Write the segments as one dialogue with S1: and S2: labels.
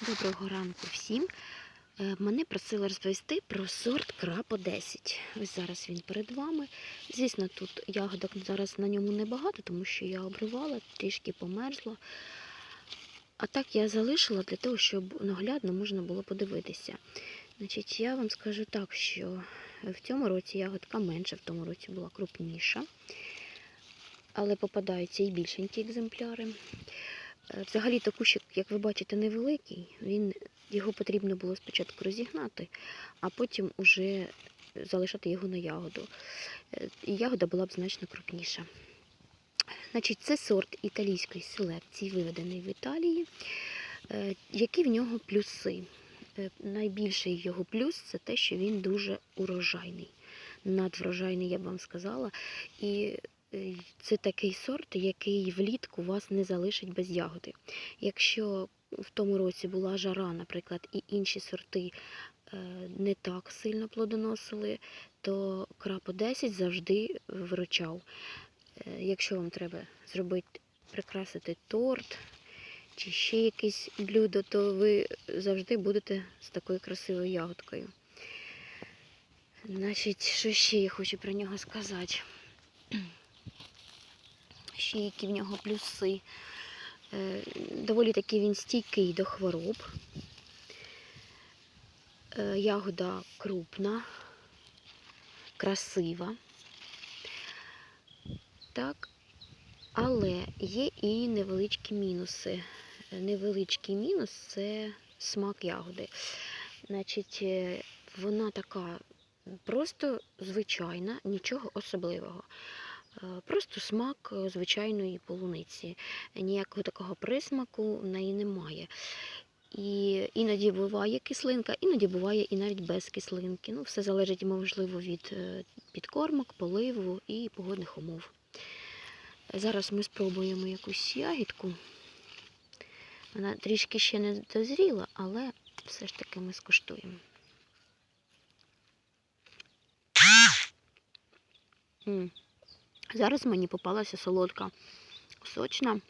S1: Доброго ранку всім. Е, Мене просили розповісти про сорт Крапо 10. Ось зараз він перед вами. Звісно, тут ягодок зараз на ньому небагато, тому що я обривала, трішки померзла. А так я залишила для того, щоб наглядно можна було подивитися. Значить, я вам скажу так, що в цьому році ягодка менша, в тому році була крупніша. Але попадаються і більшенькі екземпляри. Е, Взагалі-то кущик, як ви бачите, невеликий. Він, його потрібно було спочатку розігнати, а потім уже залишати його на ягоду. Е, І ягода була б значно крупніша. Значить, це сорт італійської селекції, виведений в Італії. Е, Які в нього плюси? Найбільший його плюс це те, що він дуже урожайний. Надврожайний, я б вам сказала. І це такий сорт, який влітку вас не залишить без ягоди. Якщо в тому році була жара, наприклад, і інші сорти е, не так сильно плодоносили, то крапо 10 завжди виручав. Е, Якщо вам треба зробити, прикрасити торт чи ще якесь блюдо, то ви завжди будете з такою красивою ягодкою. Значить, що ще я хочу про нього сказати? Ще які в нього плюси. Е, Доволі таки він стійкий до хвороб. Е, Ягода крупна, красива. Так. Але є і невеличкі мінуси. Невеличкий мінус це смак ягоди. Значить, е, вона така просто звичайна, нічого особливого. Е, Просто смак е, звичайної полуниці. Ніякого такого присмаку в неї немає. І іноді буває кислинка, іноді буває і навіть без кислинки. Ну, все залежить, можливо, від е, підкормок, поливу і погодних умов. Зараз ми спробуємо якусь ягідку. Вона трішки ще не дозріла, але все ж таки ми скуштуємо. М. Зараз мені попалася солодка, сочна.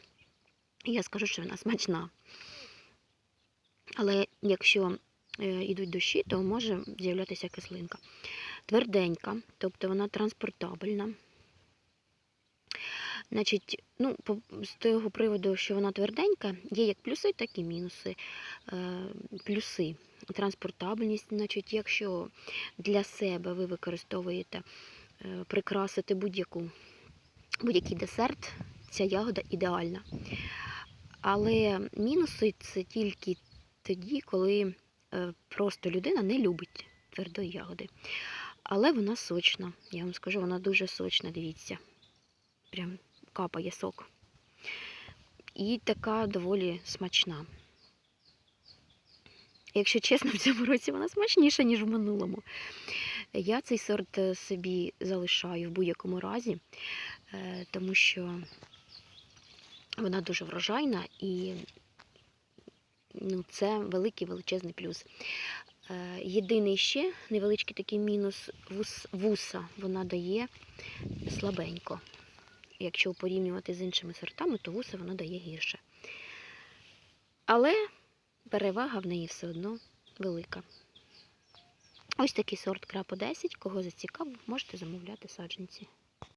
S1: І я скажу, що вона смачна. Але якщо е, йдуть дощі, то може з'являтися кислинка. Тверденька, тобто вона транспортабельна. Значить, ну, з того приводу, що вона тверденька, є як плюси, так і мінуси. Е, плюси. Транспортабельність, значить, якщо для себе ви використовуєте е, прикрасити будь-яку, будь-який десерт, ця ягода ідеальна. Але мінуси це тільки тоді, коли е, просто людина не любить твердої ягоди. Але вона сочна. Я вам скажу, вона дуже сочна, дивіться. Прям капає сок. І така доволі смачна. Якщо чесно, в цьому році вона смачніша, ніж в минулому. Я цей сорт е, собі залишаю в будь-якому разі, е, тому що вона дуже врожайна і ну, це великий величезний плюс. Е, Єдиний ще невеличкий такий мінус вуса вона дає слабенько. Якщо порівнювати з іншими сортами, то вуса вона дає гірше. Але перевага в неї все одно велика. Ось такий сорт крапо 10. Кого зацікавив, можете замовляти саджанці.